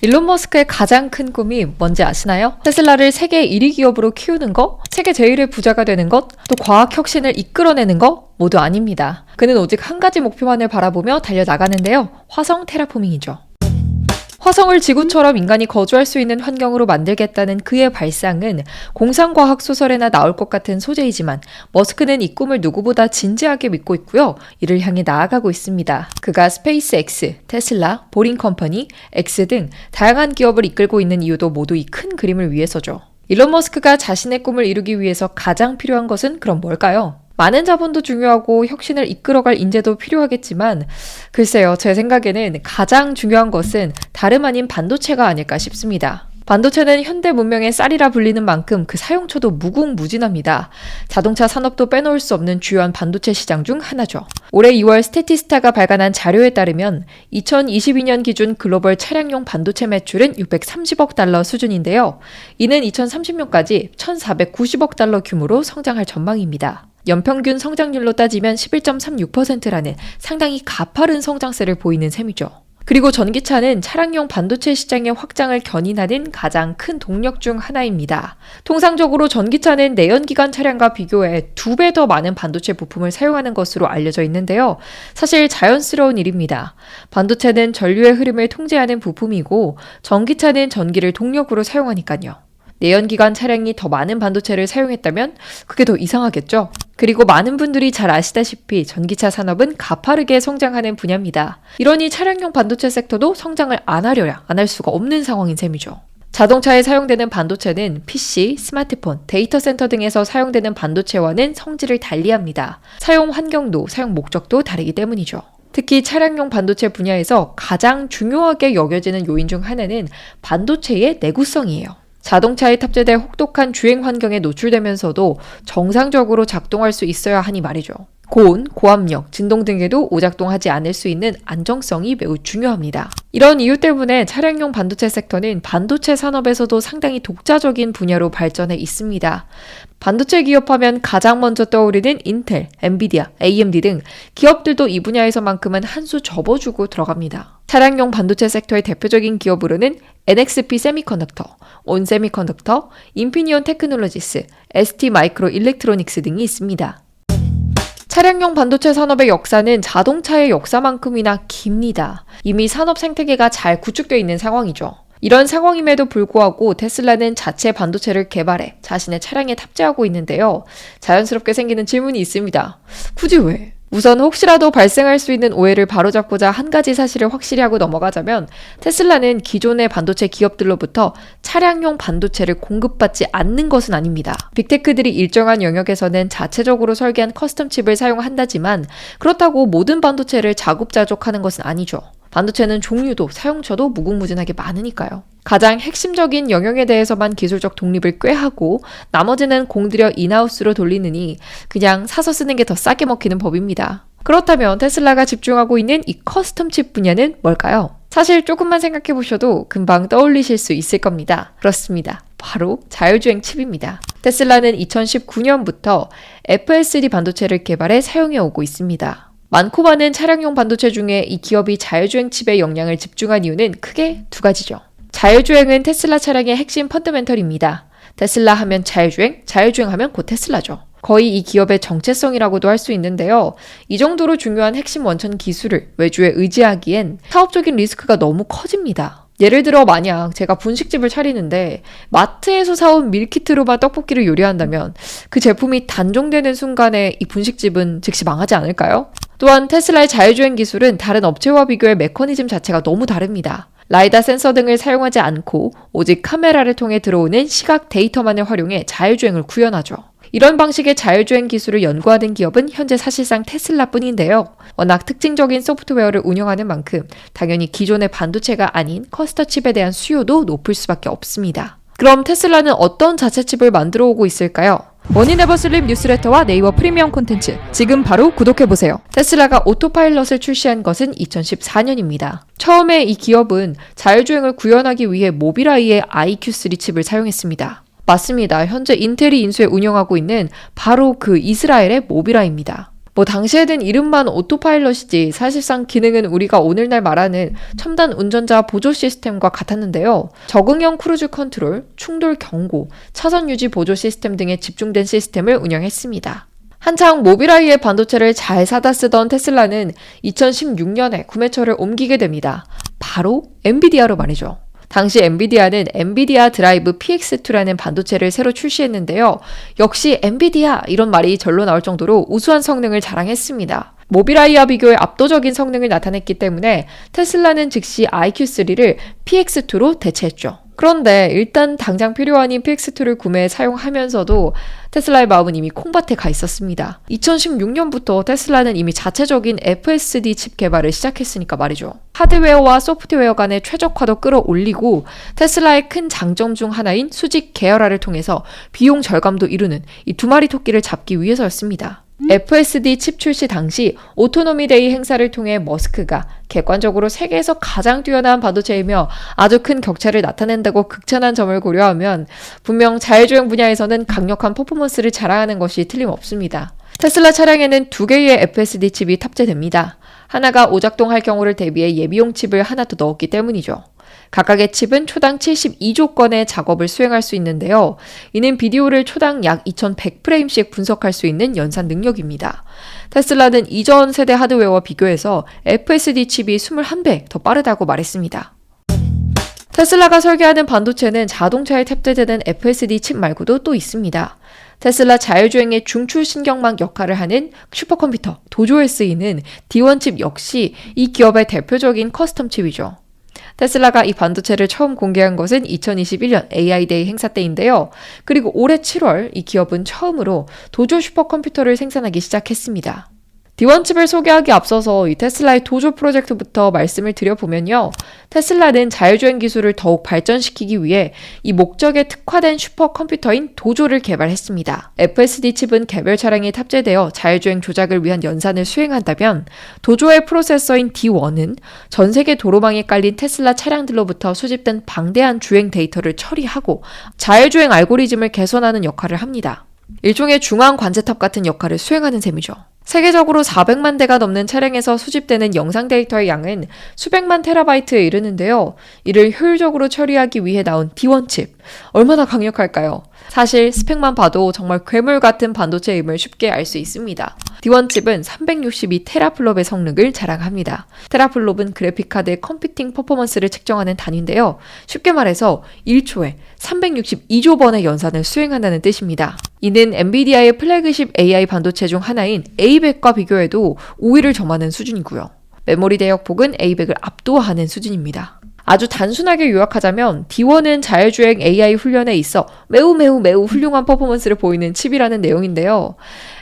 일론 머스크의 가장 큰 꿈이 뭔지 아시나요? 테슬라를 세계 1위 기업으로 키우는 거, 세계 제일의 부자가 되는 것, 또 과학 혁신을 이끌어내는 거 모두 아닙니다. 그는 오직 한 가지 목표만을 바라보며 달려나가는데요. 화성 테라포밍이죠. 화성을 지구처럼 인간이 거주할 수 있는 환경으로 만들겠다는 그의 발상은 공상과학 소설에나 나올 것 같은 소재이지만 머스크는 이 꿈을 누구보다 진지하게 믿고 있고요. 이를 향해 나아가고 있습니다. 그가 스페이스 X, 테슬라, 보링 컴퍼니, X 등 다양한 기업을 이끌고 있는 이유도 모두 이 큰 그림을 위해서죠. 일론 머스크가 자신의 꿈을 이루기 위해서 가장 필요한 것은 그럼 뭘까요? 많은 자본도 중요하고 혁신을 이끌어갈 인재도 필요하겠지만 글쎄요 제 생각에는 가장 중요한 것은 다름 아닌 반도체가 아닐까 싶습니다. 반도체는 현대 문명의 쌀이라 불리는 만큼 그 사용처도 무궁무진합니다. 자동차 산업도 빼놓을 수 없는 주요한 반도체 시장 중 하나죠. 올해 2월 스태티스타가 발간한 자료에 따르면 2022년 기준 글로벌 차량용 반도체 매출은 630억 달러 수준인데요. 이는 2030년까지 1,490억 달러 규모로 성장할 전망입니다. 연평균 성장률로 따지면 11.36%라는 상당히 가파른 성장세를 보이는 셈이죠. 그리고 전기차는 차량용 반도체 시장의 확장을 견인하는 가장 큰 동력 중 하나입니다. 통상적으로 전기차는 내연기관 차량과 비교해 두 배 더 많은 반도체 부품을 사용하는 것으로 알려져 있는데요. 사실 자연스러운 일입니다. 반도체는 전류의 흐름을 통제하는 부품이고 전기차는 전기를 동력으로 사용하니까요. 내연기관 차량이 더 많은 반도체를 사용했다면 그게 더 이상하겠죠? 그리고 많은 분들이 잘 아시다시피 전기차 산업은 가파르게 성장하는 분야입니다. 이러니 차량용 반도체 섹터도 성장을 안 하려야 안 할 수가 없는 상황인 셈이죠. 자동차에 사용되는 반도체는 PC, 스마트폰, 데이터 센터 등에서 사용되는 반도체와는 성질을 달리합니다. 사용 환경도 사용 목적도 다르기 때문이죠. 특히 차량용 반도체 분야에서 가장 중요하게 여겨지는 요인 중 하나는 반도체의 내구성이에요. 자동차에 탑재될 혹독한 주행 환경에 노출되면서도 정상적으로 작동할 수 있어야 하니 말이죠. 고온, 고압력, 진동 등에도 오작동하지 않을 수 있는 안정성이 매우 중요합니다. 이런 이유 때문에 차량용 반도체 섹터는 반도체 산업에서도 상당히 독자적인 분야로 발전해 있습니다. 반도체 기업하면 가장 먼저 떠오르는 인텔, 엔비디아, AMD 등 기업들도 이 분야에서만큼은 한 수 접어주고 들어갑니다. 차량용 반도체 섹터의 대표적인 기업으로는 NXP 세미컨덕터, 온 세미컨덕터, 인피니온 테크놀로지스, ST 마이크로 일렉트로닉스 등이 있습니다. 차량용 반도체 산업의 역사는 자동차의 역사만큼이나 깁니다. 이미 산업 생태계가 잘 구축되어 있는 상황이죠. 이런 상황임에도 불구하고 테슬라는 자체 반도체를 개발해 자신의 차량에 탑재하고 있는데요. 자연스럽게 생기는 질문이 있습니다. 굳이 왜? 우선 혹시라도 발생할 수 있는 오해를 바로잡고자 한 가지 사실을 확실히 하고 넘어가자면 테슬라는 기존의 반도체 기업들로부터 차량용 반도체를 공급받지 않는 것은 아닙니다. 빅테크들이 일정한 영역에서는 자체적으로 설계한 커스텀 칩을 사용한다지만 그렇다고 모든 반도체를 자급자족하는 것은 아니죠. 반도체는 종류도 사용처도 무궁무진하게 많으니까요. 가장 핵심적인 영역에 대해서만 기술적 독립을 꾀하고 나머지는 공들여 인하우스로 돌리느니 그냥 사서 쓰는 게 더 싸게 먹히는 법입니다. 그렇다면 테슬라가 집중하고 있는 이 커스텀 칩 분야는 뭘까요? 사실 조금만 생각해 보셔도 금방 떠올리실 수 있을 겁니다. 그렇습니다. 바로 자율주행 칩입니다. 테슬라는 2019년부터 FSD 반도체를 개발해 사용해 오고 있습니다. 많고 많은 차량용 반도체 중에 이 기업이 자율주행 칩에 역량을 집중한 이유는 크게 두 가지죠. 자율주행은 테슬라 차량의 핵심 펀더멘털입니다. 테슬라 하면 자율주행, 자율주행 하면 곧 테슬라죠. 거의 이 기업의 정체성이라고도 할 수 있는데요. 이 정도로 중요한 핵심 원천 기술을 외주에 의지하기엔 사업적인 리스크가 너무 커집니다. 예를 들어 만약 제가 분식집을 차리는데 마트에서 사온 밀키트로만 떡볶이를 요리한다면 그 제품이 단종되는 순간에 이 분식집은 즉시 망하지 않을까요? 또한 테슬라의 자율주행 기술은 다른 업체와 비교해 메커니즘 자체가 너무 다릅니다. 라이다 센서 등을 사용하지 않고 오직 카메라를 통해 들어오는 시각 데이터만을 활용해 자율주행을 구현하죠. 이런 방식의 자율주행 기술을 연구하는 기업은 현재 사실상 테슬라뿐인데요. 워낙 특징적인 소프트웨어를 운영하는 만큼 당연히 기존의 반도체가 아닌 커스터 칩에 대한 수요도 높을 수밖에 없습니다. 그럼 테슬라는 어떤 자체 칩을 만들어 오고 있을까요? 머니네버슬립 뉴스레터와 네이버 프리미엄 콘텐츠 지금 바로 구독해보세요. 테슬라가 오토파일럿을 출시한 것은 2014년입니다. 처음에 이 기업은 자율주행을 구현하기 위해 모빌아이의 IQ3 칩을 사용했습니다. 맞습니다. 현재 인텔이 인수해 운영하고 있는 바로 그 이스라엘의 모빌아이입니다. 뭐 당시에는 이름만 오토파일럿이지 사실상 기능은 우리가 오늘날 말하는 첨단 운전자 보조 시스템과 같았는데요. 적응형 크루즈 컨트롤, 충돌 경고, 차선 유지 보조 시스템 등에 집중된 시스템을 운영했습니다. 한창 모빌아이의 반도체를 잘 사다 쓰던 테슬라는 2016년에 구매처를 옮기게 됩니다. 바로 엔비디아로 말이죠. 당시 엔비디아는 엔비디아 드라이브 PX2라는 반도체를 새로 출시했는데요. 역시 엔비디아 이런 말이 절로 나올 정도로 우수한 성능을 자랑했습니다. 모빌아이와 비교해 압도적인 성능을 나타냈기 때문에 테슬라는 즉시 IQ3를 PX2로 대체했죠. 그런데 일단 당장 필요한인 PX2를 구매해 사용하면서도 테슬라의 마음은 이미 콩밭에 가 있었습니다. 2016년부터 테슬라는 이미 자체적인 FSD 칩 개발을 시작했으니까 말이죠. 하드웨어와 소프트웨어 간의 최적화도 끌어올리고 테슬라의 큰 장점 중 하나인 수직 계열화를 통해서 비용 절감도 이루는 이 두 마리 토끼를 잡기 위해서였습니다. FSD 칩 출시 당시 오토노미 데이 행사를 통해 머스크가 객관적으로 세계에서 가장 뛰어난 반도체이며 아주 큰 격차를 나타낸다고 극찬한 점을 고려하면 분명 자율주행 분야에서는 강력한 퍼포먼스를 자랑하는 것이 틀림없습니다. 테슬라 차량에는 두 개의 FSD 칩이 탑재됩니다. 하나가 오작동할 경우를 대비해 예비용 칩을 하나 더 넣었기 때문이죠. 각각의 칩은 초당 72조 건의 작업을 수행할 수 있는데요. 이는 비디오를 초당 약 2100프레임씩 분석할 수 있는 연산 능력입니다. 테슬라는 이전 세대 하드웨어와 비교해서 FSD 칩이 21배 더 빠르다고 말했습니다. 테슬라가 설계하는 반도체는 자동차에 탑재되는 FSD 칩 말고도 또 있습니다. 테슬라 자율주행의 중추 신경망 역할을 하는 슈퍼컴퓨터 도조에 쓰이는 D1 칩 역시 이 기업의 대표적인 커스텀 칩이죠. 테슬라가 이 반도체를 처음 공개한 것은 2021년 AI데이 행사 때인데요. 그리고 올해 7월 이 기업은 처음으로 도조 슈퍼컴퓨터를 생산하기 시작했습니다. D1칩을 소개하기 앞서서 이 테슬라의 도조 프로젝트부터 말씀을 드려보면요. 테슬라는 자율주행 기술을 더욱 발전시키기 위해 이 목적에 특화된 슈퍼컴퓨터인 도조를 개발했습니다. FSD 칩은 개별 차량에 탑재되어 자율주행 조작을 위한 연산을 수행한다면 도조의 프로세서인 D1은 전 세계 도로망에 깔린 테슬라 차량들로부터 수집된 방대한 주행 데이터를 처리하고 자율주행 알고리즘을 개선하는 역할을 합니다. 일종의 중앙 관제탑 같은 역할을 수행하는 셈이죠. 세계적으로 400만 대가 넘는 차량에서 수집되는 영상 데이터의 양은 수백만 테라바이트에 이르는데요. 이를 효율적으로 처리하기 위해 나온 D1 칩. 얼마나 강력할까요? 사실 스펙만 봐도 정말 괴물 같은 반도체임을 쉽게 알 수 있습니다. D1 칩은 362 테라플롭의 성능을 자랑합니다. 테라플롭은 그래픽카드의 컴퓨팅 퍼포먼스를 측정하는 단위인데요. 쉽게 말해서 1초에 362조 번의 연산을 수행한다는 뜻입니다. 이는 엔비디아의 플래그십 AI 반도체 중 하나인 A100과 비교해도 5위를 점하는 수준이고요. 메모리 대역폭은 A100을 압도하는 수준입니다. 아주 단순하게 요약하자면 D1은 자율주행 AI 훈련에 있어 매우 매우 매우 훌륭한 퍼포먼스를 보이는 칩이라는 내용인데요.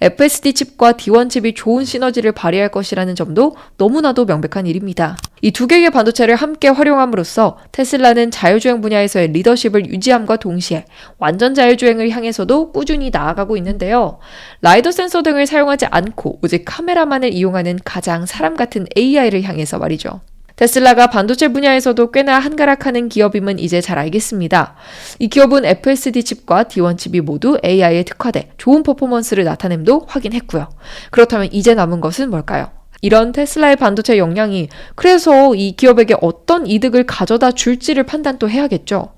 FSD 칩과 D1 칩이 좋은 시너지를 발휘할 것이라는 점도 너무나도 명백한 일입니다. 이 두 개의 반도체를 함께 활용함으로써 테슬라는 자율주행 분야에서의 리더십을 유지함과 동시에 완전 자율주행을 향해서도 꾸준히 나아가고 있는데요. 라이더 센서 등을 사용하지 않고 오직 카메라만을 이용하는 가장 사람 같은 AI를 향해서 말이죠. 테슬라가 반도체 분야에서도 꽤나 한가락하는 기업임은 이제 잘 알겠습니다. 이 기업은 FSD 칩과 D1 칩이 모두 AI에 특화돼 좋은 퍼포먼스를 나타냄도 확인했고요. 그렇다면 이제 남은 것은 뭘까요? 이런 테슬라의 반도체 역량이 그래서 이 기업에게 어떤 이득을 가져다 줄지를 판단 또 해야겠죠.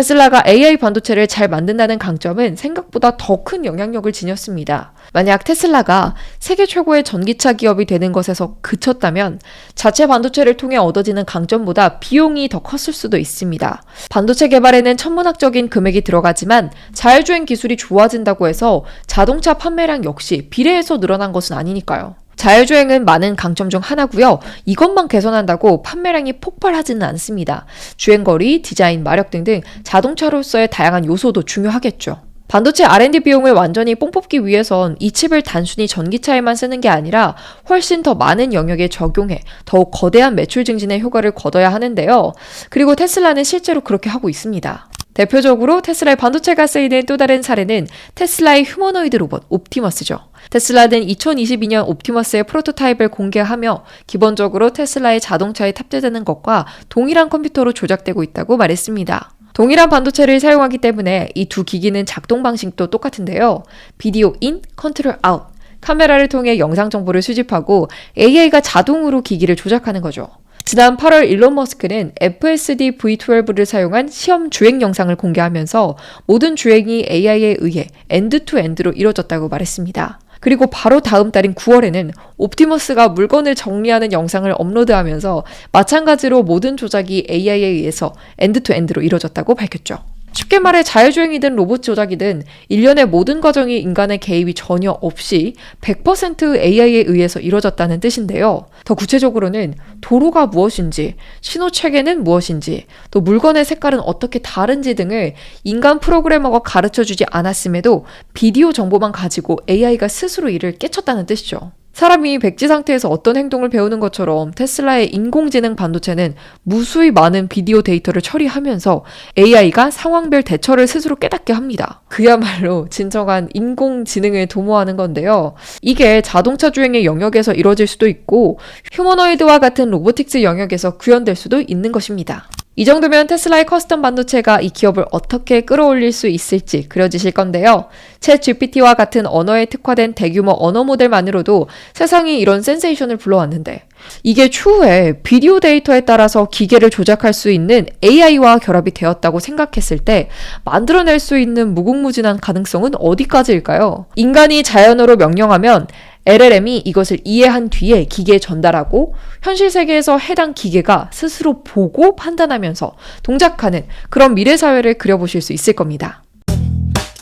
테슬라가 AI 반도체를 잘 만든다는 강점은 생각보다 더 큰 영향력을 지녔습니다. 만약 테슬라가 세계 최고의 전기차 기업이 되는 것에서 그쳤다면 자체 반도체를 통해 얻어지는 강점보다 비용이 더 컸을 수도 있습니다. 반도체 개발에는 천문학적인 금액이 들어가지만 자율주행 기술이 좋아진다고 해서 자동차 판매량 역시 비례해서 늘어난 것은 아니니까요. 자율주행은 많은 강점 중 하나고요. 이것만 개선한다고 판매량이 폭발하지는 않습니다. 주행거리, 디자인, 마력 등등 자동차로서의 다양한 요소도 중요하겠죠. 반도체 R&D 비용을 완전히 뽕 뽑기 위해선 이 칩을 단순히 전기차에만 쓰는 게 아니라 훨씬 더 많은 영역에 적용해 더욱 거대한 매출 증진의 효과를 거둬야 하는데요. 그리고 테슬라는 실제로 그렇게 하고 있습니다. 대표적으로 테슬라의 반도체가 쓰이는 또 다른 사례는 테슬라의 휴머노이드 로봇 옵티머스죠. 테슬라는 2022년 옵티머스의 프로토타입을 공개하며 기본적으로 테슬라의 자동차에 탑재되는 것과 동일한 컴퓨터로 조작되고 있다고 말했습니다. 동일한 반도체를 사용하기 때문에 이 두 기기는 작동 방식도 똑같은데요. 비디오 인, 컨트롤 아웃, 카메라를 통해 영상 정보를 수집하고 AI가 자동으로 기기를 조작하는 거죠. 지난 8월 일론 머스크는 FSD V12를 사용한 시험 주행 영상을 공개하면서 모든 주행이 AI에 의해 엔드 투 엔드로 이루어졌다고 말했습니다. 그리고 바로 다음 달인 9월에는 옵티머스가 물건을 정리하는 영상을 업로드하면서 마찬가지로 모든 조작이 AI에 의해서 엔드 투 엔드로 이루어졌다고 밝혔죠. 쉽게 말해 자율주행이든 로봇 조작이든 일련의 모든 과정이 인간의 개입이 전혀 없이 100% AI에 의해서 이루어졌다는 뜻인데요. 더 구체적으로는 도로가 무엇인지, 신호 체계는 무엇인지, 또 물건의 색깔은 어떻게 다른지 등을 인간 프로그래머가 가르쳐 주지 않았음에도 비디오 정보만 가지고 AI가 스스로 이를 깨쳤다는 뜻이죠. 사람이 백지 상태에서 어떤 행동을 배우는 것처럼 테슬라의 인공지능 반도체는 무수히 많은 비디오 데이터를 처리하면서 AI가 상황별 대처를 스스로 깨닫게 합니다. 그야말로 진정한 인공지능을 도모하는 건데요. 이게 자동차 주행의 영역에서 이루어질 수도 있고 휴머노이드와 같은 로보틱스 영역에서 구현될 수도 있는 것입니다. 이 정도면 테슬라의 커스텀 반도체가 이 기업을 어떻게 끌어올릴 수 있을지 그려지실 건데요. 챗 GPT와 같은 언어에 특화된 대규모 언어 모델만으로도 세상이 이런 센세이션을 불러왔는데 이게 추후에 비디오 데이터에 따라서 기계를 조작할 수 있는 AI와 결합이 되었다고 생각했을 때 만들어낼 수 있는 무궁무진한 가능성은 어디까지일까요? 인간이 자연어로 명령하면 LLM이 이것을 이해한 뒤에 기계에 전달하고 현실 세계에서 해당 기계가 스스로 보고 판단하면서 동작하는 그런 미래 사회를 그려보실 수 있을 겁니다.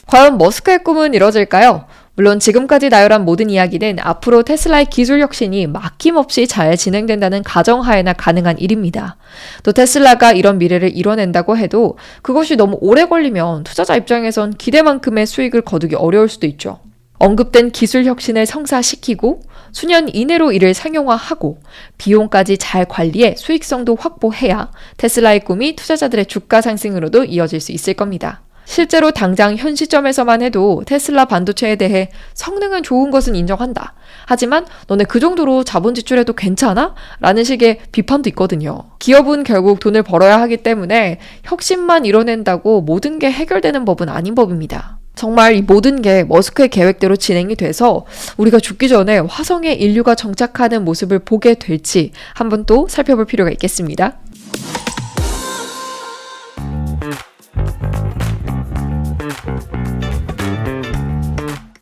과연 머스크의 꿈은 이뤄질까요? 물론 지금까지 나열한 모든 이야기는 앞으로 테슬라의 기술 혁신이 막힘없이 잘 진행된다는 가정하에나 가능한 일입니다. 또 테슬라가 이런 미래를 이뤄낸다고 해도 그것이 너무 오래 걸리면 투자자 입장에선 기대만큼의 수익을 거두기 어려울 수도 있죠. 언급된 기술 혁신을 성사시키고 수년 이내로 이를 상용화하고 비용까지 잘 관리해 수익성도 확보해야 테슬라의 꿈이 투자자들의 주가 상승으로도 이어질 수 있을 겁니다. 실제로 당장 현 시점에서만 해도 테슬라 반도체에 대해 성능은 좋은 것은 인정한다. 하지만 너네 그 정도로 자본 지출해도 괜찮아? 라는 식의 비판도 있거든요. 기업은 결국 돈을 벌어야 하기 때문에 혁신만 이뤄낸다고 모든 게 해결되는 법은 아닌 법입니다. 정말 이 모든 게 머스크의 계획대로 진행이 돼서 우리가 죽기 전에 화성에 인류가 정착하는 모습을 보게 될지 한번 또 살펴볼 필요가 있겠습니다.